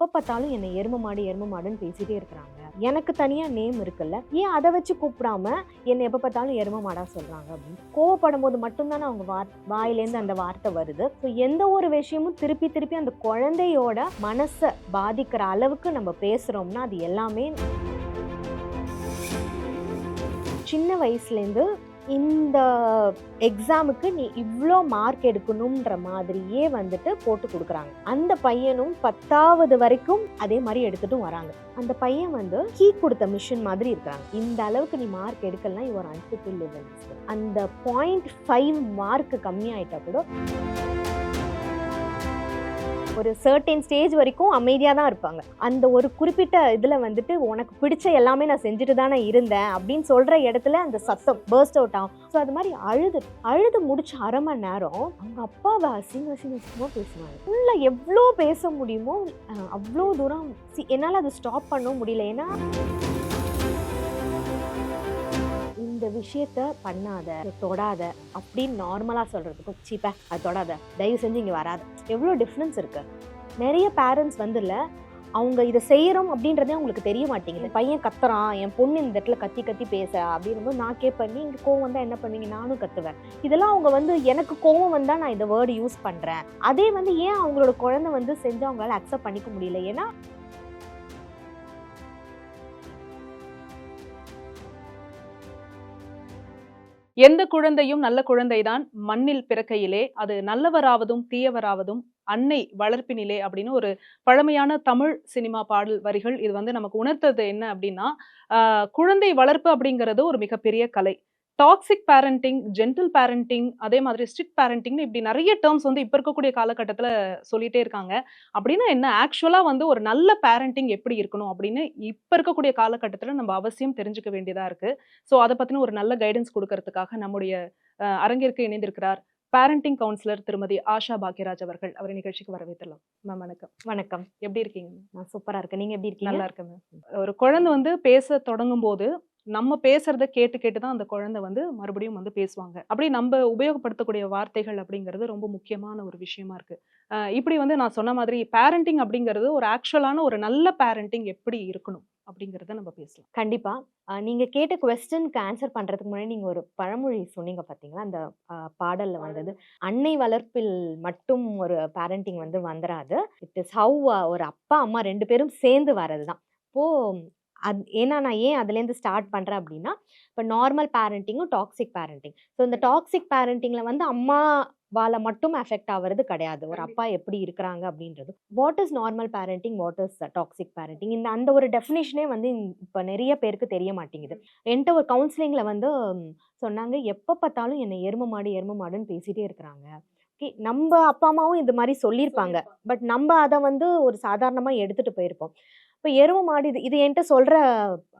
எப்போ பார்த்தாலும் என்னை எரும மாடு எரும மாடுன்னு பேசிட்டே இருக்கிறாங்க. எனக்கு தனியாக நேம் இருக்குல்ல. ஏன் அதை வச்சு கூப்பிடாம என்னை எப்போ பார்த்தாலும் எரும மாடாக சொல்கிறாங்க அப்படின்னு. கோவப்படும் போது மட்டும்தானே அவங்க வார் வாயிலேருந்து அந்த வார்த்தை வருது. ஸோ எந்த ஒரு விஷயமும் திருப்பி திருப்பி அந்த குழந்தையோட மனசை பாதிக்கிற அளவுக்கு நம்ம பேசுகிறோம்னா அது எல்லாமே சின்ன வயசுலேருந்து இந்த எக்ஸாமுக்கு நீ இவ்வளோ மார்க் எடுக்கணுன்ற மாதிரியே வந்துட்டு போட்டு கொடுக்குறாங்க. அந்த பையனும் பத்தாவது வரைக்கும் அதே மாதிரி எடுத்துட்டும் வராங்க. அந்த பையன் வந்து கீ கொடுத்த மிஷின் மாதிரி இருக்கிறாங்க இந்த அளவுக்கு நீ மார்க் எடுக்கலாம் இவர் அன்பிட்டு லெவல்ஸ் அந்த பாயிண்ட் ஃபைவ் மார்க் கம்மியாயிட்டா கூட ஒரு சர்டைன் ஸ்டேஜ் வரைக்கும் அமைதியாக தான் இருப்பாங்க. அந்த ஒரு குறிப்பிட்ட இதில் வந்துட்டு உனக்கு பிடிச்ச எல்லாமே நான் செஞ்சுட்டு தானே இருந்தேன் அப்படின்னு சொல்கிற இடத்துல அந்த சத்தம் பேர்ஸ்ட் அவுட் ஆகும். ஸோ அது மாதிரி அழுது அழுது முடிச்ச அரை மணி நேரம் அவங்க அப்பாவை அசிங்க அசிங்க அசிங்கமாக பேசுவாங்க. ஃபுல்லாக எவ்வளோ பேச முடியுமோ அவ்வளோ தூரம் சி என்னால் அதை ஸ்டாப் பண்ண முடியல. ஏன்னா இந்த விஷயத்த பண்ணாத தொடாத அப்படின்னு நார்மலாக சொல்கிறதுக்கும் சீப்ப அது தொடாத. தயவு செஞ்சு இங்கே வராத. எவ்வளோ டிஃப்ரென்ஸ் இருக்கு? நிறைய பேரண்ட்ஸ் வந்துல அவங்க இதை செய்யறோம் அப்படின்றதே அவங்களுக்கு தெரிய மாட்டேங்குது. பையன் கத்துறான் என் பொண்ணு இந்த இடத்துல கத்தி கத்தி பேச அப்படின்னும்போது நான் கேட்பேன் நீங்க கோவம் வந்தா என்ன பண்ணுவீங்க? நானும் கத்துவேன். இதெல்லாம் அவங்க வந்து எனக்கு கோவம் வந்தா நான் இந்த வேர்டு யூஸ் பண்றேன். அதே வந்து ஏன் அவங்களோட குழந்தை வந்து செஞ்சு அவங்களால அக்செப்ட் பண்ணிக்க முடியல? ஏன்னா எந்த குழந்தையும் நல்ல குழந்தைதான். மண்ணில் பிறக்கையிலே அது நல்லவராவதும் தீயவராவதும் அன்னை வளர்ப்பினிலே அப்படின்னு ஒரு பழமையான தமிழ் சினிமா பாடல் வரிகள் இது வந்து நமக்கு உணர்த்தது என்ன அப்படின்னா குழந்தை வளர்ப்பு அப்படிங்கிறது ஒரு மிகப்பெரிய கலை. டாக்ஸிக் பேரண்டிங் ஜென்டில் பேரண்டிங் அதே மாதிரி ஸ்ட்ரிக்ட் பேரண்டிங்னு இப்படி நிறைய டேர்ம்ஸ் வந்து இப்போ இருக்கக்கூடிய காலகட்டத்தில் சொல்லிட்டே இருக்காங்க. அப்படின்னா என்ன? ஆக்சுவலாக வந்து ஒரு நல்ல பேரண்டிங் எப்படி இருக்கணும் அப்படின்னு இப்போ இருக்கக்கூடிய காலகட்டத்தில் நம்ம அவசியம் தெரிஞ்சுக்க வேண்டியதாக இருக்கு. ஸோ அதை பற்றின ஒரு நல்ல கைடன்ஸ் கொடுக்கறதுக்காக நம்முடைய அரங்கிற்கு இணைந்திருக்கிறார் பேரண்டிங் கவுன்சிலர் திருமதி ஆஷா பாக்யராஜ் அவர்கள். அவரை நிகழ்ச்சிக்கு வரவேற்றலாம் மேம் வணக்கம். வணக்கம். எப்படி இருக்கீங்க? நான் சூப்பரா இருக்கேன். நீங்க எப்படி இருக்கீங்க? நல்லா இருக்கேன் மேம் ஒரு குழந்தை வந்து பேச தொடங்கும் போது நம்ம பேசுறத கேட்டு கேட்டு தான் அந்த குழந்தை வந்து மறுபடியும் வந்து பேசுவாங்க. அப்படி நம்ம உபயோகப்படுத்தக்கூடிய வார்த்தைகள் அப்படிங்கிறது ரொம்ப முக்கியமான ஒரு விஷயமா இருக்கு. இப்படி வந்து நான் சொன்ன மாதிரி பேரண்டிங் அப்படிங்கிறது ஒரு ஆக்சுவலான ஒரு நல்ல பேரண்டிங் எப்படி இருக்கணும் அப்படிங்கிறத நம்ம பேசலாம். கண்டிப்பா. நீங்க கேட்ட கொஸ்டினுக்கு ஆன்சர் பண்றதுக்கு முன்னாடி நீங்க ஒரு பழமொழி சொன்னீங்க பாத்தீங்களா? அந்த பாடல்ல வந்தது. அன்னை வளர்ப்பில் மட்டும் ஒரு பேரண்டிங் வந்து வந்துராது. இட் இஸ் ஹவ் ஒரு அப்பா அம்மா ரெண்டு பேரும் சேர்ந்து வர்றதுதான். இப்போ அது ஏன்னா நான் ஏன் அதுலேருந்து ஸ்டார்ட் பண்ணுறேன் அப்படின்னா இப்போ நார்மல் பேரண்டிங்கும் டாக்ஸிக் பேரண்டிங் ஸோ இந்த டாக்ஸிக் பேரண்டிங்கில் வந்து அம்மாவால் மட்டும் எஃபெக்ட் ஆகிறது கிடையாது. ஒரு அப்பா எப்படி இருக்கிறாங்க அப்படின்றது. What is normal parenting what is toxic parenting இந்த அந்த ஒரு டெஃபினேஷனே வந்து இப்போ நிறைய பேருக்கு தெரிய மாட்டேங்குது. என்கிட்ட ஒரு கவுன்சிலிங்கில் வந்து சொன்னாங்க எப்போ பார்த்தாலும் என்னை எரும மாடு எரும மாடுன்னு பேசிட்டே இருக்கிறாங்க. ஓகே நம்ம அப்பா அம்மாவும் இந்த மாதிரி சொல்லியிருப்பாங்க. பட் நம்ம அதை வந்து ஒரு சாதாரணமாக எடுத்துகிட்டு போயிருப்போம். இப்போ எரும மாடு இது இது என்கிட்ட சொல்கிற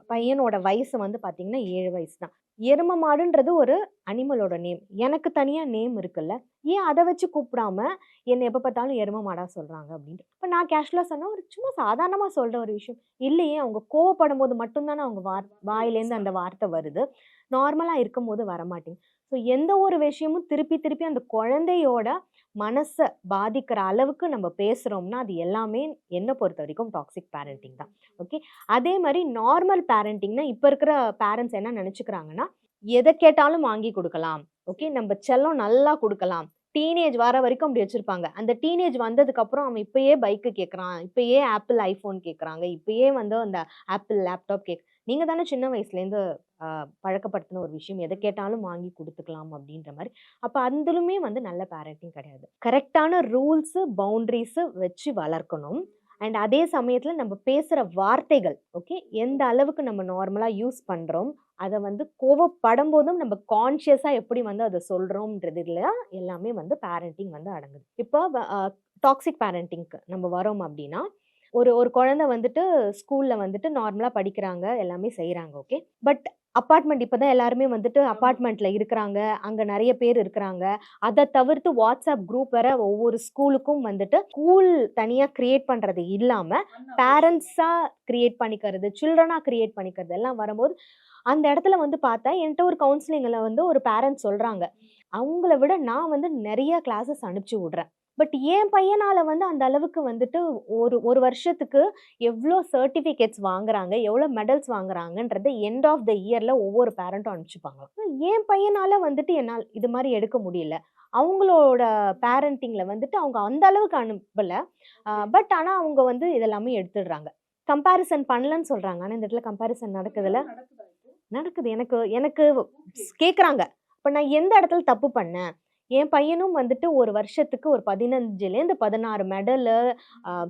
பையனோட வயசு வந்து பார்த்தீங்கன்னா ஏழு வயசு தான் எரும மாடுன்றது ஒரு அனிமலோட நேம் எனக்கு தனியாக நேம் இருக்குல்ல. ஏன் அதை வச்சு கூப்பிடாம என்னை எப்போ பார்த்தாலும் எரும மாடாக சொல்கிறாங்க அப்படின்ட்டு. இப்போ நான் கேஷுவலாக சொன்னால் ஒரு சும்மா சாதாரணமாக சொல்கிற ஒரு விஷயம். இல்லையே அவங்க கோவப்படும் போது மட்டும்தானே அவங்க வார் வாயிலேருந்து அந்த வார்த்தை வருது. நார்மலாக இருக்கும் போது வரமாட்டேங்க ஸோ எந்த ஒரு விஷயமும் திருப்பி திருப்பி அந்த குழந்தையோட மனசை பாதிக்கிற அளவுக்கு நம்ம பேசுகிறோம்னா அது எல்லாமே என்னை பொறுத்த வரைக்கும் டாக்ஸிக் பேரண்டிங் தான். ஓகே அதே மாதிரி நார்மல் பேரண்டிங்னா இப்போ இருக்கிற பேரண்ட்ஸ் என்ன நினச்சிக்கிறாங்கன்னா எதை கேட்டாலும் வாங்கி கொடுக்கலாம். ஓகே நம்ம செல்லம் நல்லா கொடுக்கலாம். டீனேஜ் வர வரைக்கும் அப்படி வச்சுருப்பாங்க. அந்த டீனேஜ் வந்ததுக்கப்புறம் அவன் இப்போயே பைக்கு கேட்குறான் இப்போயே ஆப்பிள் ஐஃபோன் கேட்குறாங்க இப்போயே வந்து அந்த ஆப்பிள் லேப்டாப் கேக் நீங்கள் தானே சின்ன வயசுலேருந்து பழக்கப்படுத்தின ஒரு விஷயம். எதை கேட்டாலும் வாங்கி கொடுத்துக்கலாம் அப்படின்ற மாதிரி அப்போ அதுலுமே வந்து நல்ல பேரண்டிங் கிடையாது. கரெக்டான ரூல்ஸு பவுண்ட்ரிஸு வச்சு வளர்க்கணும். அண்ட் அதே சமயத்தில் நம்ம பேசுகிற வார்த்தைகள் ஓகே எந்த அளவுக்கு நம்ம நார்மலாக யூஸ் பண்ணுறோம் அதை வந்து கோவப்படும் போதும் நம்ம கான்ஷியஸாக எப்படி வந்து அதை சொல்கிறோம்ன்றதுல எல்லாமே வந்து பேரண்டிங் வந்து அடங்குது. இப்போ டாக்ஸிக் பேரண்டிங்க்கு நம்ம வரோம் அப்படின்னா ஒரு ஒரு குழந்தை வந்துட்டு ஸ்கூலில் வந்துட்டு நார்மலாக படிக்கிறாங்க எல்லாமே செய்கிறாங்க ஓகே பட் அப்பார்ட்மெண்ட் இப்போ தான் எல்லாருமே வந்துட்டு அப்பார்ட்மெண்ட்டில் இருக்கிறாங்க. அங்கே நிறைய பேர் இருக்கிறாங்க. அதை தவிர்த்து வாட்ஸ்அப் குரூப் வேற ஒவ்வொரு ஸ்கூலுக்கும் வந்துட்டு ஸ்கூல் தனியாக க்ரியேட் பண்ணுறது இல்லாமல் பேரண்ட்ஸாக க்ரியேட் பண்ணிக்கிறது சில்ட்ரனாக க்ரியேட் பண்ணிக்கிறது எல்லாம் வரும்போது அந்த இடத்துல வந்து பார்த்தா என்கிட்ட ஒரு கவுன்சிலிங்கில் வந்து ஒரு பேரண்ட்ஸ் சொல்கிறாங்க அவங்கள விட நான் வந்து நிறைய கிளாஸஸ் அனுப்பிச்சி விட்றேன். பட் என் பையனால வந்து அந்த அளவுக்கு வந்துட்டு ஒரு ஒரு வருஷத்துக்கு எவ்வளோ சர்டிஃபிகேட்ஸ் வாங்குறாங்க எவ்வளோ மெடல்ஸ் வாங்குறாங்கன்றத எண்ட் ஆஃப் த இயர்ல ஒவ்வொரு பேரண்ட்டும் அனுப்பிச்சுப்பாங்களாம் என் பையனால வந்துட்டு என்னால் இது மாதிரி எடுக்க முடியல. அவங்களோட பேரண்டிங்ல வந்துட்டு அவங்க அந்த அளவுக்கு அனுப்பல. பட் ஆனா அவங்க வந்து இதெல்லாமே எடுத்துடுறாங்க. கம்பேரிசன் பண்ணலன்னு சொல்றாங்க. ஆனா இந்த இடத்துல கம்பேரிசன் நடக்குதுல்ல? நடக்குது எனக்கு எனக்கு கேக்குறாங்க. இப்ப நான் எந்த இடத்துல தப்பு பண்ணேன்? என் பையனும் வந்துட்டு ஒரு வருஷத்துக்கு ஒரு பதினஞ்சுலேருந்து பதினாறு மெடலு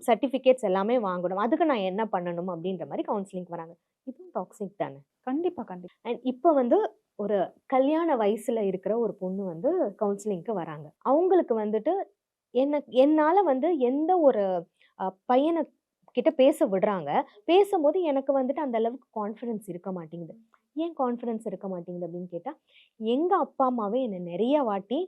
சர்டிஃபிகேட்ஸ் எல்லாமே வாங்கணும். அதுக்கு நான் என்ன பண்ணணும் அப்படின்ற மாதிரி கவுன்சிலிங் வராங்க. இதுவும் டாக்ஸிக் தானே? கண்டிப்பா கண்டிப்பா. அண்ட் இப்போ வந்து ஒரு கல்யாண வயசுல இருக்கிற ஒரு பொண்ணு வந்து கவுன்சிலிங்க்கு வராங்க. அவங்களுக்கு வந்துட்டு என்ன என்னால வந்து எந்த ஒரு பையனை கிட்ட பேச விடுறாங்க. பேசும்போது எனக்கு வந்துட்டு அந்த அளவுக்கு கான்ஃபிடன்ஸ் இருக்க மாட்டேங்குது. ஏன் கான்ஃபிடன்ஸ் இருக்க மாட்டேங்குது அப்படின்னு கேட்டா எங்க அப்பா அம்மாவே என்னை நிறைய வாட்டி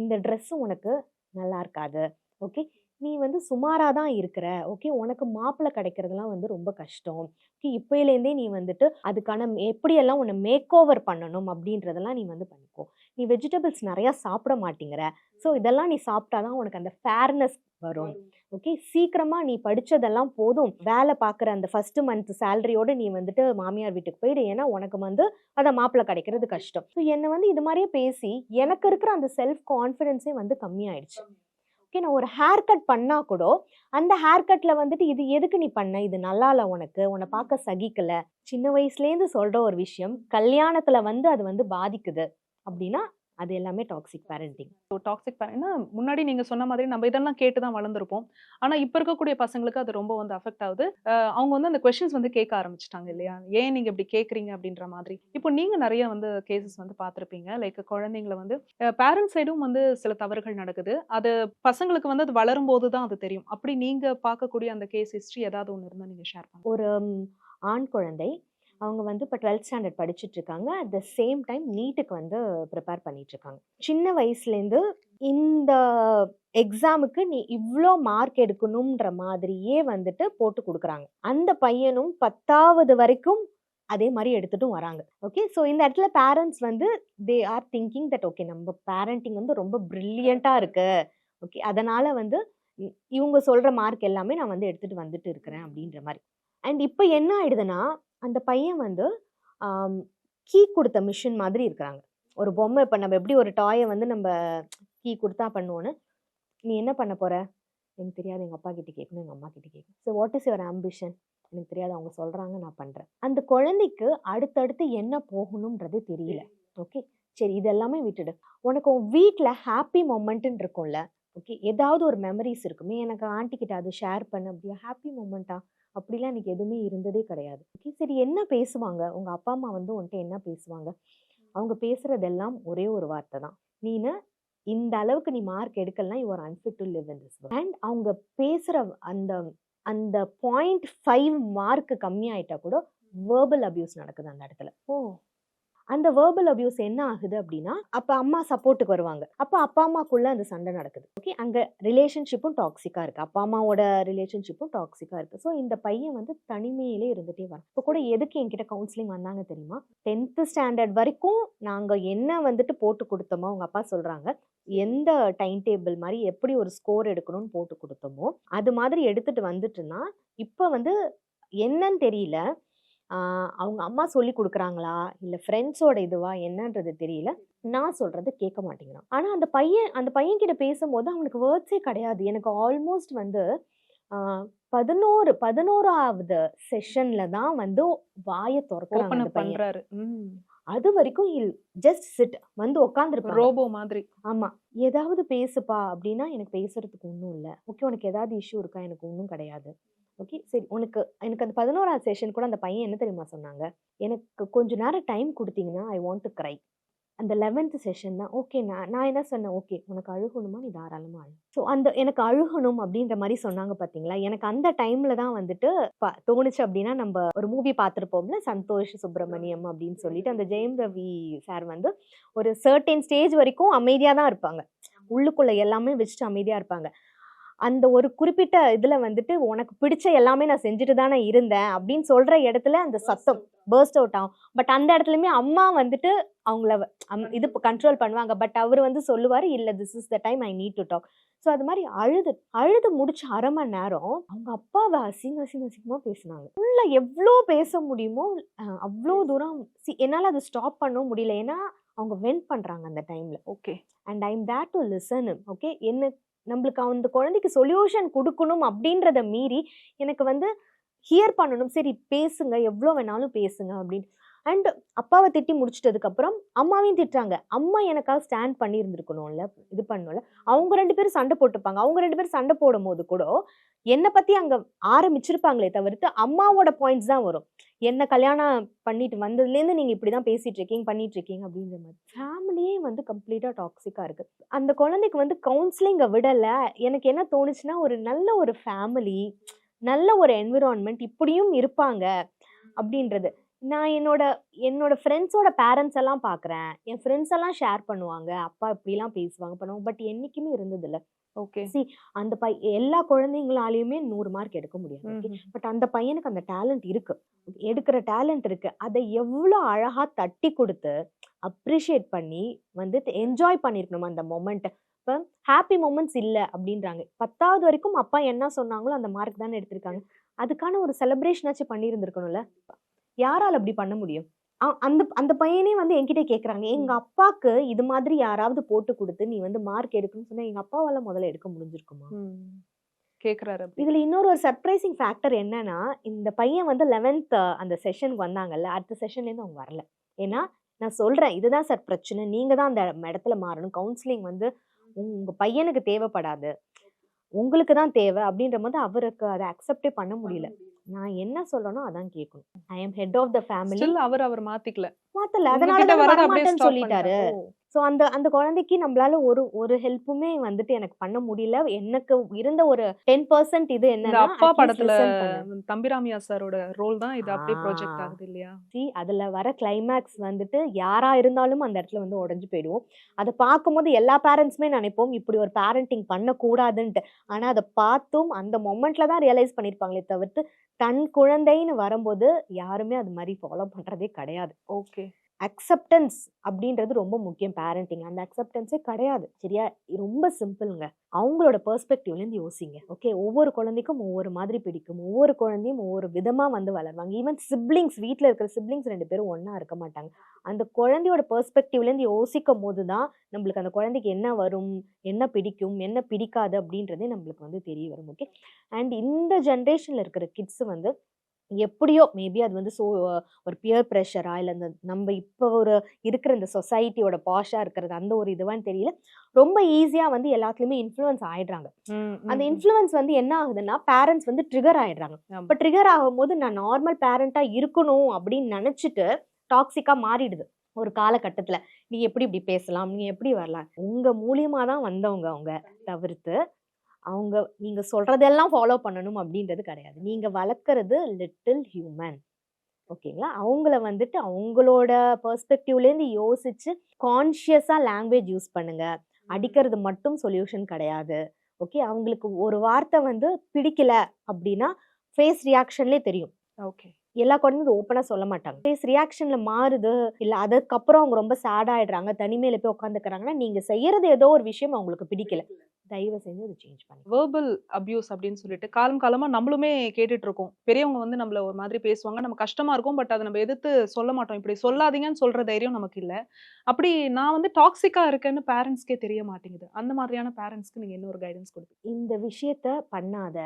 இந்த ட்ரெஸ்ஸும் உனக்கு நல்லா இருக்காது. ஓகே நீ வந்து சுமாராக தான் இருக்கிற. ஓகே உனக்கு மாப்பிள்ளை கிடைக்கிறதுலாம் வந்து ரொம்ப கஷ்டம். ஓகே இப்போலேருந்தே நீ வந்துட்டு அதுக்கான எப்படியெல்லாம் உன்னை மேக் ஓவர் பண்ணணும் அப்படின்றதெல்லாம் நீ வந்து பண்ணிக்கோ. நீ வெஜிடபிள்ஸ் நிறையா சாப்பிட மாட்டேங்கிற. ஸோ இதெல்லாம் நீ சாப்பிட்டா தான் உனக்கு அந்த ஃபேர்னஸ் வரும். ஓகே சீக்கிரமா நீ படிச்சதெல்லாம் போதும். வேலை பார்க்குற அந்த ஃபர்ஸ்ட் மந்த் சேலரியோட நீ வந்துட்டு மாமியார் வீட்டுக்கு போயிடு. ஏன்னா உனக்கு வந்து அதை மாப்பிள்ளை கிடைக்கிறது கஷ்டம். ஸோ என்னை வந்து இது மாதிரியே பேசி எனக்கு இருக்கிற அந்த செல்ஃப் கான்ஃபிடென்ஸே வந்து கம்மியாயிடுச்சு. ஓகே நான் ஒரு ஹேர் கட் பண்ணா கூட அந்த ஹேர் கட்ல வந்துட்டு இது எதுக்கு நீ பண்ண? இது நல்லா இல்ல உனக்கு. உன்னை பார்க்க சகிக்கல. சின்ன வயசுலேருந்து சொல்ற ஒரு விஷயம் கல்யாணத்துல வந்து அது வந்து பாதிக்குது. அப்படின்னா அது எல்லாமே டாக்ஸிக் பேரண்டிங் டாக்ஸிக் ஏன்னா முன்னாடி நீங்க சொன்ன மாதிரி நம்ம இதெல்லாம் கேட்டு தான் வளர்ந்துருப்போம். ஆனா இப்ப இருக்கக்கூடிய பசங்களுக்கு அது ரொம்ப வந்து அஃபெக்ட் ஆகுது. அவங்க வந்து அந்த கொஸ்டின்ஸ் வந்து கேட்க ஆரம்பிச்சிட்டாங்க இல்லையா? ஏன் நீங்க இப்படி கேக்குறீங்க அப்படின்ற மாதிரி. இப்போ நீங்க நிறைய வந்து கேசஸ் வந்து பார்த்திருப்பீங்க. லைக் குழந்தைங்களை வந்து பேரண்ட்ஸ் சைடும் வந்து சில தவறுகள் நடக்குது. அது பசங்களுக்கு வந்து அது வளரும் போது தான் அது தெரியும். அப்படி நீங்க பார்க்கக்கூடிய அந்த கேஸ் ஹிஸ்டரி ஏதாவது ஒன்று இருந்தா நீங்க ஷேர் பண்ணுங்க. ஒரு ஆண் குழந்தை அவங்க வந்து இப்போ டுவெல்த் ஸ்டாண்டர்ட் படிச்சுட்டு இருக்காங்க அட் த சேம் டைம் நீட்டுக்கு வந்து ப்ரிப்பேர் பண்ணிட்டு இருக்காங்க சின்ன வயசுலேருந்து இந்த எக்ஸாமுக்கு நீ இவ்வளோ மார்க் எடுக்கணுன்ற மாதிரியே வந்துட்டு போட்டு கொடுக்குறாங்க. அந்த பையனும் பத்தாவது வரைக்கும் அதே மாதிரி எடுத்துட்டும் வராங்க. ஓகே ஸோ இந்த இடத்துல பேரண்ட்ஸ் வந்து they are thinking that okay நம்ம பேரண்டிங் வந்து ரொம்ப ப்ரில்லியண்ட்டாக இருக்கு. ஓகே அதனால வந்து இவங்க சொல்கிற மார்க் எல்லாமே நான் வந்து எடுத்துகிட்டு வந்துட்டு இருக்கிறேன் அப்படின்ற மாதிரி. அண்ட் இப்போ என்ன ஆயிடுதுன்னா அந்த பையன் வந்து கீ கொடுத்த மிஷின் மாதிரி இருக்கிறாங்க. ஒரு பொம்மை இப்போ நம்ம எப்படி ஒரு டாயை வந்து நம்ம கீ கொடுத்தா பண்ணுவோன்னு நீ என்ன பண்ண போற? எனக்கு தெரியாது எங்கள் அப்பா கிட்ட கேட்கணும் எங்கள் அம்மா கிட்ட கேட்கணும் so what is your ambition எனக்கு தெரியாது அவங்க சொல்கிறாங்க நான் பண்ணுறேன் அந்த குழந்தைக்கு அடுத்தடுத்து என்ன போகணுன்றதே தெரியல. ஓகே சரி இதெல்லாமே விட்டுடு. உனக்கு உன் வீட்டில் ஹாப்பி மொமெண்ட்டுன்னு இருக்கும்ல ஓகே ஏதாவது ஒரு மெமரிஸ் இருக்குமே எனக்கு ஆண்டி கிட்ட அது ஷேர் பண்ண அப்படியா? ஹாப்பி மொமெண்ட்டா அப்படிலாம் எனக்கு எதுவுமே இருந்ததே கிடையாது. ஓகே சரி என்ன பேசுவாங்க? உங்கள் அப்பா அம்மா வந்து உன்கிட்ட என்ன பேசுவாங்க? அவங்க பேசுகிறதெல்லாம் ஒரே ஒரு வார்த்தை தான். நீனு இந்த அளவுக்கு நீ மார்க் எடுக்கலாம் you are unfit to live in this and அவங்க பேசுகிற அந்த அந்த பாயிண்ட் ஃபைவ் மார்க் கம்மியாயிட்டா கூட வேர்பல் அபியூஸ் நடக்குது அந்த இடத்துல. ஓ. அந்த வேர்பல் அபியூஸ் என்ன ஆகுது அப்படின்னா அப்போ அம்மா சப்போர்ட்டுக்கு வருவாங்க. அப்போ அப்பா அம்மாக்குள்ள அந்த சண்டை நடக்குது. ஓகே அங்கே ரிலேஷன்ஷிப்பும் டாக்ஸிக்காக இருக்குது அப்பா அம்மாவோட ரிலேஷன்ஷிப்பும் டாக்ஸிக்காக இருக்குது ஸோ இந்த பையன் வந்து தனிமையிலே இருந்துட்டே வரான். இப்போ கூட எதுக்கு என்கிட்ட கவுன்சிலிங் வந்தாங்க தெரியுமா? டென்த்து ஸ்டாண்டர்ட் வரைக்கும் நாங்கள் என்ன வந்துட்டு போட்டு கொடுத்தோமோ அவங்க அப்பா சொல்கிறாங்க எந்த டைம் டேபிள் மாதிரி எப்படி ஒரு ஸ்கோர் எடுக்கணும்னு போட்டு கொடுத்தோமோ அது மாதிரி எடுத்துகிட்டு வந்துட்டுனா இப்போ வந்து என்னன்னு தெரியல. அவங்க அம்மா சொல்லி கொடுக்குறாங்களா? இல்லை ஃப்ரெண்ட்ஸோட இதுவா? என்னன்றது தெரியல. நான் சொல்றதை கேட்க மாட்டேங்கிறான். ஆனா அந்த பையன் அந்த பையன் கிட்ட பேசும்போது அவனுக்கு வேர்ட்ஸே கிடையாது. எனக்கு ஆல்மோஸ்ட் வந்து பதினோரு பதினோராவது செஷன்ல தான் வந்து வாயை திறக்கிறாங்க பண்றாரு. அது வரைக்கும் இல் ஜஸ்ட் சிட் வந்து உட்காந்துருப்பாங்க ரோபோ மாதிரி. ஆமா. ஏதாவது பேசுப்பா அப்படின்னா எனக்கு பேசுறதுக்கு ஒன்றும் இல்லை. ஓகே உனக்கு ஏதாவது இஷ்யூ இருக்கா? எனக்கு ஒன்றும் கிடையாது. ஓகே சரி உனக்கு எனக்கு அந்த பதினோராவது செஷன் கூட அந்த பையன் என்ன தெரியுமா சொன்னாங்க? எனக்கு கொஞ்ச நேரம் டைம் கொடுத்தீங்கன்னா ஐ வாண்ட் டு க்ரை அந்த லெவன்த் செஷன் தான் ஓகே நான் நான் என்ன சொன்னேன்? ஓகே உனக்கு அழுகணுமா? நீ தாராளமாக அழு. ஸோ அந்த எனக்கு அழுகணும் அப்படின்ற மாதிரி சொன்னாங்க பார்த்தீங்களா எனக்கு அந்த டைமில் தான் வந்துட்டு ப- தோணுச்சு அப்படின்னா நம்ம ஒரு மூவி பார்த்துருப்போம்ல சந்தோஷ் சுப்பிரமணியம் அப்படின்னு சொல்லிட்டு அந்த ஜெயம் ரவி சார் வந்து ஒரு சர்டன் ஸ்டேஜ் வரைக்கும் அமைதியாக தான் இருப்பாங்க. உள்ளுக்குள்ள எல்லாமே வச்சுட்டு அமைதியாக இருப்பாங்க. அந்த ஒரு குறிப்பிட்ட இதுல வந்துட்டு உனக்கு பிடிச்ச எல்லாமே நான் செஞ்சுட்டு தானே இருந்தேன் அப்படின்னு சொல்ற இடத்துல அந்த சத்தம் பேர்ஸ்ட் அவுட் ஆகும். பட் அந்த இடத்துலயுமே அம்மா வந்துட்டு அவங்கள இது கண்ட்ரோல் பண்ணுவாங்க. பட் அவர் வந்து சொல்லுவாரு இல்ல this is the time I need to talk so அது மாதிரி அழுது அழுது முடிச்ச அரை மணி நேரம் அவங்க அப்பாவை அசிங்க அசிங்க அசிங்கமா பேசினாங்க. ஃபுல்லா எவ்வளோ பேச முடியுமோ அவ்வளோ தூரம் see, என்னால அதை ஸ்டாப் பண்ணவும் முடியல. ஏன்னா அவங்க வென்ட் பண்றாங்க அந்த டைம்ல okay and I'm there to listen okay என்ன நம்மளுக்கு அந்த குழந்தைக்கு சொல்யூஷன் கொடுக்கணும் அப்படின்றத மீறி எனக்கு வந்து ஹியர் பண்ணணும். சரி பேசுங்க. எவ்வளோ வேணாலும் பேசுங்க அப்படின்னு. அண்ட் அப்பாவை திட்டி முடிச்சிட்டதுக்கப்புறம் அம்மாவையும் திட்டுறாங்க. அம்மா எனக்காக ஸ்டாண்ட் பண்ணியிருந்துருக்கணும்ல இது பண்ணணும்ல. அவங்க ரெண்டு பேரும் சண்டை போட்டுப்பாங்க. அவங்க ரெண்டு பேரும் சண்டை போடும் போது கூட என்னை பற்றி அங்கே ஆரம்பிச்சிருப்பாங்களே தவிர்த்து அம்மாவோட பாயிண்ட்ஸ் தான் வரும். என்ன கல்யாணம் பண்ணிட்டு வந்ததுலேருந்து நீங்கள் இப்படி தான் பேசிகிட்டு இருக்கீங்க பண்ணிட்டு இருக்கீங்க அப்படின்ற மாதிரி ஃபேமிலியே வந்து கம்ப்ளீட்டாக டாக்ஸிக்காக இருக்குது அந்த குழந்தைக்கு வந்து கவுன்சிலிங்கை விடல. எனக்கு என்ன தோணுச்சுன்னா ஒரு நல்ல ஒரு ஃபேமிலி நல்ல ஒரு என்விரான்மெண்ட் இப்படியும் இருப்பாங்க அப்படின்றது. நான் என்னோட என்னோட ஃப்ரெண்ட்ஸோட பேரண்ட்ஸ் எல்லாம் பார்க்குறேன் என் ஃப்ரெண்ட்ஸ் எல்லாம் ஷேர் பண்ணுவாங்க. அப்பா இப்படிலாம் பேசுவாங்க பண்ணுவாங்க. பட் என்னைக்குமே இருந்ததில்ல. ஓகே அந்த பை எல்லா குழந்தைங்களாலையுமே நூறு மார்க் எடுக்க முடியாது. Okay? பட் அந்த பையனுக்கு அந்த டேலண்ட் இருக்கு. எடுக்கிற டேலண்ட் இருக்கு. அதை எவ்வளோ அழகா தட்டி கொடுத்து அப்ரிஷியேட் பண்ணி வந்துட்டு என்ஜாய் பண்ணியிருக்கணும் அந்த மொமெண்ட் இப்போ ஹாப்பி மூமெண்ட்ஸ் இல்லை அப்படின்றாங்க. பத்தாவது வரைக்கும் அப்பா என்ன சொன்னாங்களோ அந்த மார்க் தானே எடுத்திருக்காங்க. அதுக்கான ஒரு செலிப்ரேஷனாச்சும் பண்ணியிருந்திருக்கணும்ல யாரால அப்படி பண்ண முடியும்? அந்த அந்த பையனே வந்து என்கிட்ட கேக்குறாங்க. எங்க அப்பாக்கு இது மாதிரி யாராவது போட்டு கொடுத்து நீ வந்து மார்க் எடுக்கணும்னு சொன்னா எங்க அப்பாவால முதல்ல எடுக்க முடிஞ்சிருக்குமா? கேக்குறாரு அப்படி. இதுல இன்னொரு ஒரு சர்ப்ரைசிங் ஃபேக்டர் என்னன்னா இந்த பையன் வந்து லெவன்த் அந்த செஷனுக்கு வந்தாங்கல்ல அடுத்த செஷன்ல இருந்து அவங்க வரல. ஏன்னா நான் சொல்றேன் இதுதான் சார் பிரச்சனை. நீங்க தான் அந்த இடத்துல மாறணும். கவுன்சிலிங் வந்து உங்க பையனுக்கு தேவைப்படாது. உங்களுக்கு தான் தேவை. அப்படின்ற போது அவருக்கு அதை அக்செப்டே பண்ண முடியல. நான் என்ன சொல்லணும் அதான் கேட்கணும் I am head of the family அவர் அவர் மாத்திக்கல. மாத்தல. அதனால stop சொல்லிட்டாரு. ஸோ அந்த அந்த குழந்தைக்கு நம்மளால ஒரு ஒரு ஹெல்ப்புமே வந்துட்டு எனக்கு பண்ண முடியல. எனக்கு இருந்த ஒரு டென் பர்சன்ட் இது என்னன்னா அப்பா படத்துல. தம்பிராமியா சாரோட ரோல் தான் இது அப்படியே ப்ரொஜெக்ட். ஆகுது இல்லையா? See, அதுல வர கிளைமேக்ஸ் வந்துட்டு யாரா இருந்தாலும் அந்த இடத்துல வந்து உடைஞ்சு போயிடுவோம். அதை பார்க்கும்போது எல்லா பேரண்ட்ஸுமே நினைப்போம் இப்படி ஒரு பேரண்டிங் பண்ணக்கூடாதுன்ட்டு. ஆனா அதை பார்த்தும் அந்த மொமெண்ட்ல தான் ரியலைஸ் பண்ணியிருப்பாங்களே தவிர்த்து தன் குழந்தைன்னு வரும்போது யாருமே அது மாதிரி ஃபாலோ பண்றதே கிடையாது. ஓகே அக்செப்டன்ஸ் அப்படின்றது ரொம்ப முக்கியம் பேரண்டிங் அந்த அக்செப்டன்ஸே கிடையாது. சரியா? ரொம்ப சிம்பிளுங்க அவங்களோட பெர்ஸ்பெக்டிவ்லேருந்து யோசிங்க. ஓகே ஒவ்வொரு குழந்தைக்கும் ஒவ்வொரு மாதிரி பிடிக்கும். ஒவ்வொரு குழந்தையும் ஒவ்வொரு விதமாக வந்து வளருவாங்க. ஈவன் சிப்ளிங்ஸ் வீட்டில் இருக்கிற சிப்ளிங்ஸ் ரெண்டு பேரும் ஒன்றா இருக்க மாட்டாங்க. அந்த குழந்தையோட பெர்ஸ்பெக்டிவ்லேருந்து யோசிக்கும் போது தான் நம்மளுக்கு அந்த குழந்தைக்கு என்ன வரும் என்ன பிடிக்கும் என்ன பிடிக்காது அப்படின்றதே நம்மளுக்கு வந்து தெரிய வரும். ஓகே அண்ட் இந்த ஜென்ரேஷனில் இருக்கிற கிட்ஸ் வந்து எப்படியோ மேபி அது வந்து ஸோ ஒரு பியர் ப்ரெஷரா இல்லை இந்த நம்ம இப்போ ஒரு இருக்கிற இந்த சொசைட்டியோட பாஷாக இருக்கிறது அந்த ஒரு இதுவான்னு தெரியல. ரொம்ப ஈஸியாக வந்து எல்லாத்துலேயுமே இன்ஃப்ளூயன்ஸ் ஆயிடுறாங்க. அந்த இன்ஃப்ளூயன்ஸ் வந்து என்ன ஆகுதுன்னா பேரண்ட்ஸ் வந்து ட்ரிகர் ஆயிடுறாங்க. இப்போ ட்ரிகர் ஆகும்போது நான் நார்மல் பேரண்ட்டாக இருக்கணும் அப்படின்னு நினச்சிட்டு டாக்ஸிக்காக மாறிடுது ஒரு காலகட்டத்தில். நீ எப்படி இப்படி பேசலாம்? நீ எப்படி வரலாம்? உங்கள் மூலியமாக தான் வந்தவங்க அவங்க தவிர்த்து அவங்க நீங்க சொல்றதெல்லாம் ஃபாலோ பண்ணணும் அப்படின்றது கிடையாது. நீங்க வளர்க்கறது லிட்டில் ஹியூமன் ஓகேங்களா? அவங்கள வந்துட்டு அவங்களோட பெர்ஸ்பெக்டிவ்லேருந்து யோசிச்சு கான்ஷியஸாக லாங்குவேஜ் யூஸ் பண்ணுங்க. அடிக்கிறது மட்டும் சொல்யூஷன் கிடையாது. ஓகே? அவங்களுக்கு ஒரு வார்த்தை வந்து பிடிக்கல அப்படின்னா ஃபேஸ் ரியாக்ஷன்லேயே தெரியும். ஓகே. எல்லா குழந்தையும் ஓப்பனாக சொல்ல மாட்டாங்க. ஃபேஸ் ரியாக்ஷனில் மாறுது இல்லை அதுக்கப்புறம் அவங்க ரொம்ப சேட் ஆயிடுறாங்க தனிமையில போய் உட்காந்துக்கிறாங்கன்னா நீங்கள் செய்யறது ஏதோ ஒரு விஷயம் அவங்களுக்கு பிடிக்கல. தயவு செஞ்சு அதை சேஞ்ச் பண்ணுங்க வேர்பல் அபியூஸ் அப்படின்னு சொல்லிட்டு காலம் காலமா நம்மளுமே கேட்டுட்டு இருக்கோம் பெரியவங்க வந்து நம்மள ஒரு மாதிரி பேசுவாங்க. நம்ம கஷ்டமா இருக்கும் பட் அதை நம்ம எதிர்த்து சொல்ல மாட்டோம். இப்படி சொல்லாதீங்கன்னு சொல்ற தைரியம் நமக்கு இல்ல. அப்படி நான் வந்து டாக்ஸிக்கா இருக்கேன்னு பேரண்ட்ஸ்க்கே தெரிய மாட்டேங்குது. அந்த மாதிரியான பேரண்ட்ஸ்க்கு நீங்க என்ன ஒரு கைடன்ஸ் கொடுப்பீங்க இந்த விஷயத்த பண்ணாத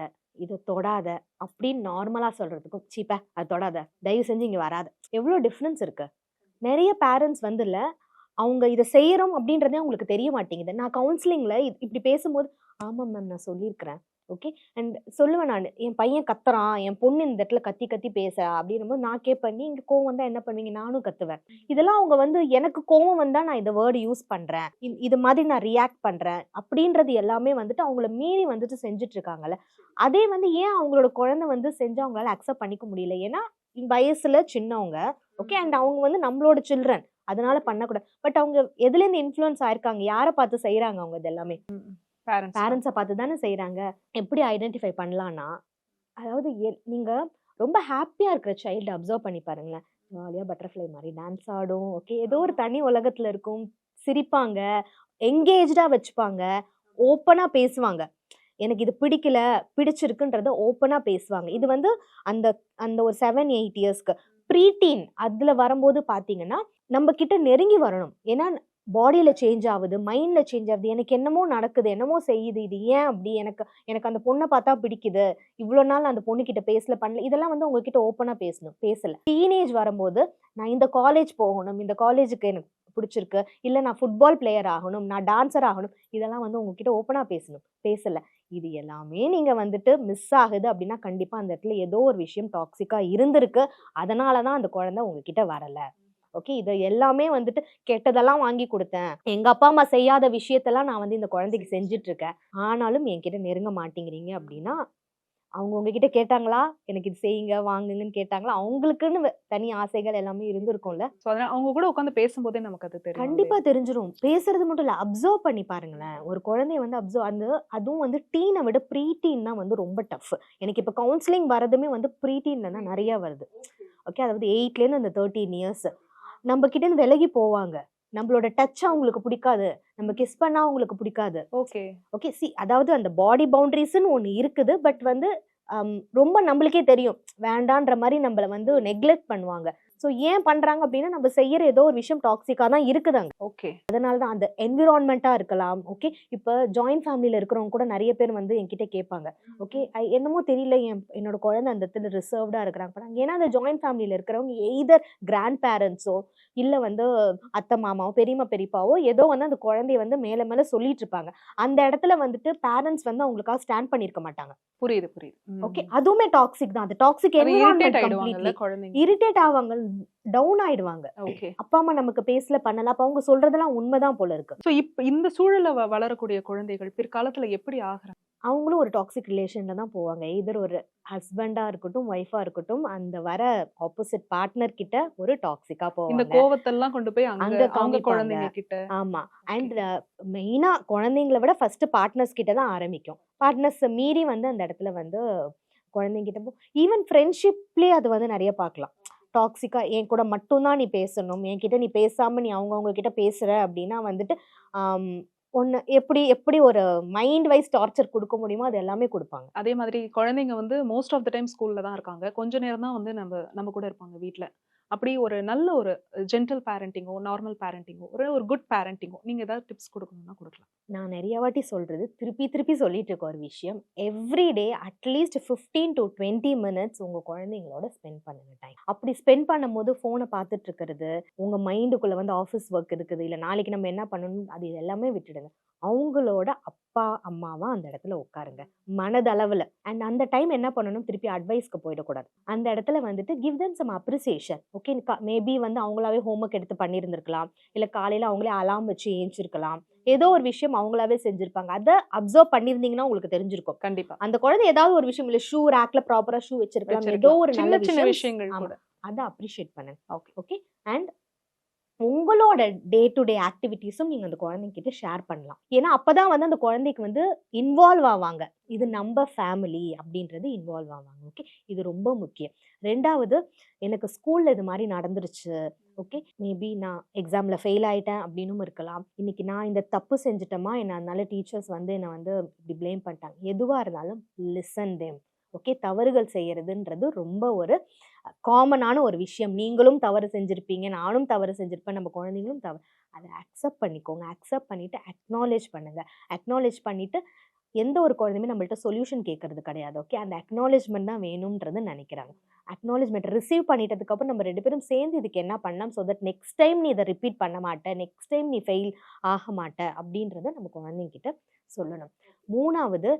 இதை தொடாத அப்படின்னு நார்மலாக சொல்றதுக்கும் சீப்ப அது தொடாத. தயவு செஞ்சு இங்கே வராத. எவ்வளோ டிஃப்ரென்ஸ் இருக்கு? நிறைய பேரண்ட்ஸ் வந்து இல்ல அவங்க இதை செய்யறோம் அப்படின்றதே அவங்களுக்கு தெரிய மாட்டேங்குது. நான் கவுன்சிலிங்கில் இப்படி பேசும்போது ஆமாம் மேம் நான் சொல்லியிருக்கிறேன். ஓகே அண்ட் சொல்லுவேன் நான். என் பையன் கத்துறான். என் பொண்ணு இந்த இடத்துல கத்தி கத்தி பேச. அப்படின்னும்போது நான் கேட்பேன். இங்கே கோவம் வந்தால் என்ன பண்ணுவீங்க? நானும் கத்துவேன். இதெல்லாம் அவங்க வந்து எனக்கு கோவம் வந்தால் நான் இந்த வேர்டு யூஸ் பண்ணுறேன் இது மாதிரி நான் ரியாக்ட் பண்ணுறேன் அப்படின்றது எல்லாமே வந்துட்டு அவங்கள மீறி வந்துட்டு செஞ்சுட்ருக்காங்கல்ல அதே வந்து ஏன் அவங்களோட குழந்தை வந்து செஞ்சு அவங்களால அக்செப்ட் பண்ணிக்க முடியல? ஏன்னா வயசுல சின்னவங்க. ஓகே அண்ட் அவங்க வந்து நம்மளோட சில்ட்ரன் அதனால பண்ணக்கூடாது. பட் அவங்க எதுல இருந்து இன்ஃப்ளூயன்ஸ் ஆயிருக்காங்க? யாரை பார்த்து செய்யறாங்க அவங்க இது எல்லாமே பேரண்ட்ஸ் பார்த்து தானே செய்கிறாங்க எப்படி ஐடென்டிஃபை பண்ணலான்னா அதாவது எ- நீங்க ரொம்ப ஹாப்பியாக இருக்கிற சைல்டு அப்சர்வ் பண்ணி பாருங்களேன். ஜாலியாக பட்டர்ஃப்ளை மாதிரி டான்ஸ் ஆடும். ஓகே ஏதோ ஒரு தனி உலகத்தில் இருக்கும். சிரிப்பாங்க. எங்கேஜாக வச்சுப்பாங்க. ஓப்பனாக பேசுவாங்க. எனக்கு இது பிடிக்கல பிடிச்சிருக்குன்றத ஓப்பனாக பேசுவாங்க. இது வந்து அந்த அந்த ஒரு செவன் எயிட் இயர்ஸ்க்கு ப்ரீடீன் அதில் வரும்போது பார்த்தீங்கன்னா நம்ம கிட்ட நெருங்கி வரணும். ஏன்னா பாடியில் சேஞ்ச் ஆகுது மைண்டில் சேஞ்ச் ஆகுது. எனக்கு என்னமோ நடக்குது என்னமோ செய்யுது இது ஏன் அப்படி? எனக்கு எனக்கு அந்த பொண்ணை பார்த்தா பிடிக்குது. இவ்வளோ நாள் அந்த பொண்ணுக்கிட்ட பேசல பண்ணல. இதெல்லாம் வந்து உங்ககிட்ட ஓப்பனாக பேசணும் பேசலை. டீனேஜ் வரும்போது நான் இந்த காலேஜ் போகணும் இந்த காலேஜுக்கு எனக்கு பிடிச்சிருக்கு. இல்லை நான் ஃபுட்பால் பிளேயர் ஆகணும் நான் டான்சர் ஆகணும். இதெல்லாம் வந்து உங்ககிட்ட ஓப்பனாக பேசணும் பேசலை. இது எல்லாமே நீங்கள் வந்துட்டு மிஸ் ஆகுது அப்படின்னா கண்டிப்பாக அந்த இடத்துல ஏதோ ஒரு விஷயம் டாக்ஸிக்காக இருந்திருக்கு. அதனால தான் அந்த குழந்தை உங்ககிட்ட வரலை. ஓகே இது எல்லாமே வந்துட்டு கெட்டதெல்லாம் வாங்கி கொடுத்தேன். எங்க அப்பா அம்மா செய்யாத விஷயத்தெல்லாம் நான் வந்து இந்த குழந்தைக்கு செஞ்சுட்டு இருக்கேன் ஆனாலும் என்கிட்ட நெருங்க மாட்டேங்கிறீங்க அப்படின்னா அவங்க உங்ககிட்ட கேட்டாங்களா? எனக்கு இது செய்யுங்க வாங்குங்கன்னு கேட்டாங்களா? அவங்களுக்குன்னு தனி ஆசைகள் எல்லாமே இருந்திருக்கும்ல. அவங்க கூட உட்காந்து பேசும்போதே நமக்கு அது தெரியும் கண்டிப்பா தெரிஞ்சிரும். பேசுறது மட்டும் இல்ல அப்சர்வ் பண்ணி பாருங்களேன். ஒரு குழந்தைய வந்து அப்சர்வ் அந்த அதுவும் வந்து டீனை விட ப்ரீ டீன் தான் வந்து ரொம்ப டஃப் எனக்கு இப்போ கவுன்சிலிங் வரதுமே வந்து ப்ரீ டீன்ல தான் நிறைய வருது. ஓகே அதாவது எயிட்லேருந்து அந்த தேர்ட்டீன் இயர்ஸ் நம்ம கிட்ட இருந்து விலகி போவாங்க. நம்மளோட டச் அவங்களுக்கு பிடிக்காது. நம்ம கிஸ் பண்ணா அவங்களுக்கு பிடிக்காது. ஓகே. ஓகே சி அதாவது அந்த பாடி பவுண்டரிஸ்ன்னு ஒன்று இருக்குது. பட் வந்து ரொம்ப நம்மளுக்கே தெரியும். வேண்டான்ற மாதிரி நம்மள வந்து நெக்லெக்ட் பண்ணுவாங்க. ஸோ ஏன் பண்றாங்க அப்படின்னா நம்ம செய்யற ஏதோ ஒரு விஷயம் டாக்ஸிக்காக தான் இருக்குதாங்க. ஓகே அதனால தான் அந்த என்விரான்மெண்ட்டாக இருக்கலாம் ஓகே இப்போ ஜாயின்ட் ஃபேமிலியில் இருக்கிறவங்க கூட நிறைய பேர் வந்து என்கிட்ட கேட்பாங்க ஓகே என்னமோ தெரியல என் என்னோட குழந்தை அந்த இடத்துல ரிசர்வ்டாக இருக்கிறாங்க ஏன்னா அந்த ஜாயின்ட் ஃபேமிலியில் இருக்கிறவங்க எய்தர் கிராண்ட் பேரண்ட்ஸோ இல்லை வந்து அத்தை மாமாவோ பெரியம்மா பெரியப்பாவோ ஏதோ வந்து அந்த குழந்தைய வந்து மேலே மேலே சொல்லிட்டு இருப்பாங்க. அந்த இடத்துல வந்துட்டு பேரண்ட்ஸ் வந்து அவங்களுக்காக ஸ்டாண்ட் பண்ணியிருக்க மாட்டாங்க. புரியுது புரியுது. ஓகே அதுவுமே டாக்ஸிக் தான். அந்த டாக்ஸிக் அது இரிட்டேட் என்விரான்மெண்ட் இரிட்டேட் ஆவாங்க. டவுன் ஆயிடுவாங்க. ஓகே அப்பா அம்மா நமக்கு பேசல பண்ணல அப்ப அவங்க சொல்றதெல்லாம் உண்மைதான் போல இருக்கு. ஸோ இப்ப இந்த சூழல்ல வ- வளரக்கூடிய குழந்தைகள் பிற்காலத்துல எப்படி ஆகுறாங்க? அவங்களும் ஒரு டாக்ஸிக் ரிலேஷன்ல தான் போவாங்க. எதர் ஒரு ஹஸ்பண்டா இருக்கட்டும் ஒய்ஃபா இருக்கட்டும் அந்த வர ஆப்போசிட் பார்ட்னர் கிட்ட ஒரு டாக்ஸிக்கா இந்த போவாங்க. கோவத்தெல்லாம் கொண்டு போய் அங்க அவங்க. குழந்தைங்க கிட்ட. ஆமா. அண்ட் மெயினா குழந்தைங்களை விட ஃபர்ஸ்ட் பார்ட்னர்ஸ் கிட்ட தான் ஆரம்பிக்கும். பார்ட்னர்ஸ் மீறி வந்து அந்த இடத்துல வந்து குழந்தைங்க கிட்ட போ ஈவன் ஃப்ரெண்ட்ஷிப்லேயே அது வந்து நிறைய பார்க்கலாம். டாக்ஸிக்காக என் கூட மட்டும்தான் நீ பேசணும். என்கிட்ட நீ பேசாமல் நீ அவங்கவுங்க கிட்ட பேசுகிற அப்படின்னா வந்துட்டு ஒன்று எப்படி எப்படி ஒரு மைண்ட் வைஸ் டார்ச்சர் கொடுக்க முடியுமோ அது எல்லாமே கொடுப்பாங்க. அதே மாதிரி குழந்தைங்க வந்து மோஸ்ட் ஆஃப் த டைம் ஸ்கூலில் தான் இருக்காங்க. கொஞ்ச நேரம் தான் வந்து நம்ம நம்ம கூட இருப்பாங்க வீட்டில் அப்படி ஒரு நல்ல ஒரு ஜென்டல் பேரண்டிங்கோ நார்மல் பேரண்டிங்கோ ஒரு ஒரு குட் பேரண்டிங்கோ நீங்கள் ஏதாவது டிப்ஸ் கொடுக்கணும்னா கொடுக்கலாம். நான் நிறைய வாட்டி சொல்கிறது திருப்பி திருப்பி சொல்லிட்டு இருக்க ஒரு விஷயம். Every day at least fifteen to twenty minutes உங்கள் குழந்தைங்களோட ஸ்பெண்ட் பண்ணுங்க டைம் அப்படி ஸ்பெண்ட் பண்ணும்போது ஃபோனை பார்த்துட்டு இருக்கிறது உங்கள் மைண்டுக்குள்ளே வந்து ஆஃபீஸ் ஒர்க் இருக்குது இல்லை நாளைக்கு நம்ம என்ன பண்ணணும் அது எல்லாமே விட்டுடுங்க. அவங்களோட அப்பா அம்மாவா அந்த இடத்துல உட்காருங்க. மனதளவில். அண்ட் அந்த டைம் என்ன பண்ணணும்? திருப்பி அட்வைஸ்க்கு போயிடக்கூடாது. அந்த இடத்துல வந்துட்டு give them some appreciation okay maybe வந்து அவங்களாவே ஹோம்ஒர்க் எடுத்து பண்ணியிருந்திருக்கலாம். இல்லை காலையில் அவங்களே அலாம் வச்சு ஏஞ்சிருக்கலாம். ஏதோ ஒரு விஷயம் அவங்களாவே செஞ்சிருப்பாங்க. அதை அப்சர்வ் பண்ணியிருந்தீங்கன்னா உங்களுக்கு தெரிஞ்சிருக்கும். கண்டிப்பா. அந்த குழந்தை ஏதாவது ஒரு விஷயம் இல்லை ஷூ ரேக்ல ப்ராப்பரா ஷூ வச்சிருக்கலாம். ஏதோ. ஒரு நல்ல சின்ன விஷயங்கள் அதை அப்ரிஷியேட் பண்ணுங்க. ஓகே ஓகே அண்ட் உங்களோட டே டு டே ஆக்டிவிட்டீஸும் நீங்க அந்த குழந்தைங்கிட்ட ஷேர் பண்ணலாம். ஏன்னா அப்பதான் வந்து அந்த குழந்தைக்கு வந்து இன்வால்வ் ஆவாங்க. இது நம்ம ஃபேமிலி அப்படின்றது இன்வால்வ் ஆவாங்க. ஓகே இது ரொம்ப முக்கியம். ரெண்டாவது எனக்கு ஸ்கூல்ல இது மாதிரி நடந்துருச்சு. ஓகே மேபி நான் எக்ஸாமில் ஃபெயில் ஆகிட்டேன் அப்படின்னும் இருக்கலாம். இன்னைக்கு நான் இந்த தப்பு செஞ்சுட்டேமா என்ன அதனால டீச்சர்ஸ் வந்து என்னை வந்து இப்படி ப்ளேம் பண்ணிட்டாங்க. எதுவாக இருந்தாலும் லிசன் தேம் ஓகே தவறுகள் செய்யறதுன்றது ரொம்ப ஒரு காமனான ஒரு விஷயம். நீங்களும் தவறு செஞ்சுருப்பீங்க நானும் தவறு செஞ்சுருப்பேன் நம்ம குழந்தைங்களும் தவறு அதை அக்செப்ட் பண்ணிக்கோங்க. அக்செப்ட் பண்ணிவிட்டு அக்னாலேஜ் பண்ணுங்கள் அக்னாலேஜ் பண்ணிவிட்டு எந்த ஒரு குழந்தையுமே நம்மள்ட்ட சொல்யூஷன் கேட்கறது கிடையாது ஓகே அந்த அக்னாலேஜ்மெண்ட் தான் வேணும்ன்றது நினைக்கிறாங்க. அக்னாலேஜ்மெண்ட் ரிசீவ் பண்ணிட்டதுக்கப்புறம் நம்ம ரெண்டு பேரும் சேர்ந்து இதுக்கு என்ன பண்ணலாம்? ஸோ தட் நெக்ஸ்ட் டைம் நீ இதை ரிப்பீட் பண்ண மாட்டேன் நெக்ஸ்ட் டைம் நீ ஃபெயில் ஆக மாட்ட அப்படின்றத நம்ம குழந்தைங்கிட்ட சொல்லணும். மூணாவது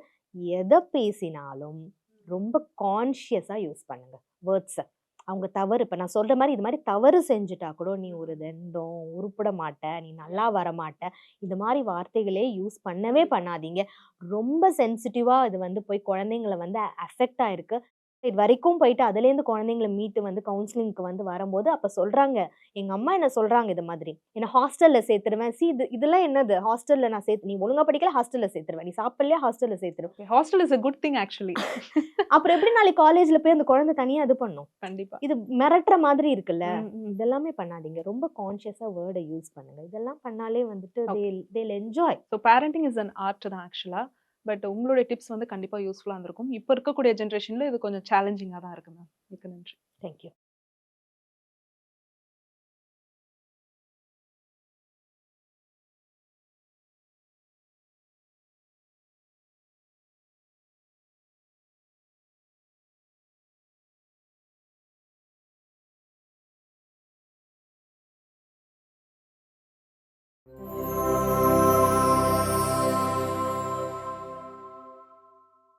எதை பேசினாலும் ரொம்ப கான்ஷியஸாக யூஸ் பண்ணுங்கள் வேர்ட்ஸை அவங்க தவறு இப்போ நான் சொல்கிற மாதிரி இது மாதிரி தவறு செஞ்சுட்டா கூட நீ ஒரு தண்டம் உருப்பிட மாட்ட நீ நல்லா வரமாட்ட இது இந்த மாதிரி வார்த்தைகளே யூஸ் பண்ணவே பண்ணாதீங்க. ரொம்ப சென்சிட்டிவாக இது வந்து போய் குழந்தைங்கள வந்து அஃபெக்ட் ஆகிருக்கு இது வரைக்கும் போயிட்டு அதுலேருந்து குழந்தைங்கள மீட்டு வந்து கவுன்சிலிங்க்கு வந்து வரும்போது அப்போ சொல்கிறாங்க எங்கள் அம்மா என்ன சொல்கிறாங்க இது மாதிரி? என்ன ஹாஸ்டலில் சேர்த்துருவேன். சி இது இதெல்லாம் என்னது? ஹாஸ்டலில் நான் சேர்த்து நீ ஒழுங்கா படிக்கல ஹாஸ்டலில் சேர்த்துருவேன். நீ சாப்பிடலையா ஹாஸ்டலில் சேர்த்துருவேன் hostel is a good thing actually அப்புறம் எப்படி நாளைக்கு காலேஜில் போய் அந்த குழந்தை தனியாக இது பண்ணும்? கண்டிப்பா. இது மிரட்டுற மாதிரி இருக்குல்ல. இதெல்லாமே பண்ணாதீங்க. ரொம்ப கான்ஷியஸாக வேர்டை யூஸ் பண்ணுங்க. இதெல்லாம் பண்ணாலே வந்துட்டு they'll enjoy so parenting is an art தான் ஆக்சுவலாக பட் உங்களுடைய டிப்ஸ் வந்து கண்டிப்பாக யூஸ்ஃபுல்லாக இருந்திருக்கும். இப்போ இருக்கக்கூடிய ஜென்ரேஷனில் இது கொஞ்சம் சேலஞ்சிங்காக தான் இருக்குது மேம் மிக்க நன்றி. தேங்க்யூ